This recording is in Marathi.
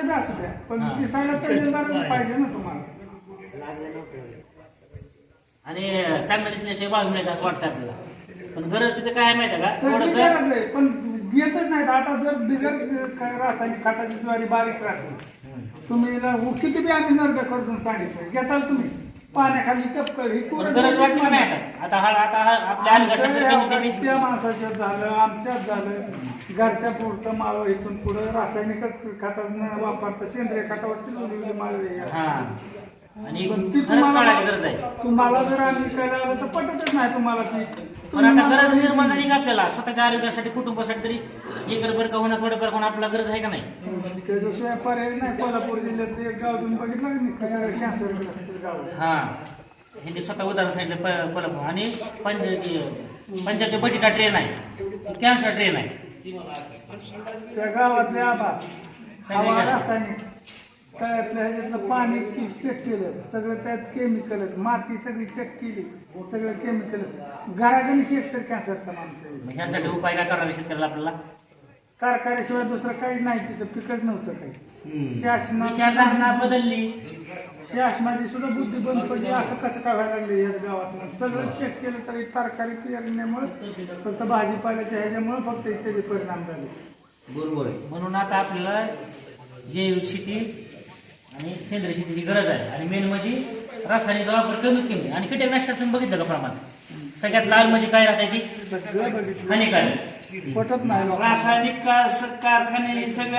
कसं बी असू द्या. पण हा. दिसायला तळलेलं पाहिजे ना तुम्हाला. आणि चांगलं दिसल्याशिवाय भाव मिळत असं वाटतं आपल्याला. पण गरज तिथे काय माहिती का? सगळी थोडस गरज आहे पण येतच नाहीत. आता जर बिगर रासायनिक खताची ज्वारी बारीक राहते. तुम्ही उ- किती बी आम्ही नर्द करून सांगितलं घेताल तुम्ही. पाण्याखाली टपकळ ही पण गरज वाटते का नाही आता आता हा आता हा आपल्या आरोग्यासाठी तर कमी कमी त्या माणसाच्यात झालं आमच्यात झालं. घरच्या पुरतं माळव इथून पुढं रासायनिकच खतात न वापरता सेंद्रिय खतावरची माळव आहे. हा. आणि ती खरंच काढायची गरज आहे. तुम्हाला जर आम्ही करायला आलं तर पटतच नाही तुम्हाला ती. पण आता गरज निर्माण झाली का आपल्याला? स्वतःच्या आरोग्यासाठी कुटुंबासाठी तरी एक बरं का होणार थोडंफार होणार आपल्याला गरज आहे का नाही? त्याच्याशिवाय पर्याय नाही कोल्हापूर जिल्ह्यात एक गाव तुम्ही बघितलं का नुसतं सगळं कॅन्सर गाव आहे. हा हे. ते स्वतः उदाहरण सांगितलं प- कोल्हापूर. आणि पंच पंचायत बटिटा ट्रेन आहे. कॅन्सर ट्रेन आहे. त्या गावातले आबा सगळे हवा जास्त. रासायनिक. तळ्यातल्या ह्याच्यातलं पाणी चेक केलं. सगळं त्यात केमिकलच माती सगळी चेक केली. सगळं केमिकल एक तर कॅन्सरचा माणूस. मग ह्यासाठी उपाय काय करावे शेतकऱ्याला आपल्याला? तरकारीशिवाय दुसरं काही नाही तिथं. पिकच नव्हतं काही. शासना विचारधारणा बदलली. शासनाची सुद्धा बुद्धी बंद पडली. असं कसं काय व्हायला लागलं या गावात सगळं चेक केलं तरी तरकारी पेरण्यामुळे फक्त भाजीपाल्याच्या ह्याच्यामुळे फक्त त्याचे परिणाम झाले. बरोबर आहे. म्हणून आता आपल्याला जैविक शेती आणि सेंद्रिय शेतीची गरज आहे. आणि मेन म्हणजे रासायनिकचा वापर कमीत कमी. आणि कीटकनाशकाचं तुम्ही बघितलं का प्रमाण? सगळ्यात लाल म्हणजे काय राहते बघितलं हानिकारक. पटत नाही. रासायनिक का- कारखाने हे सगळे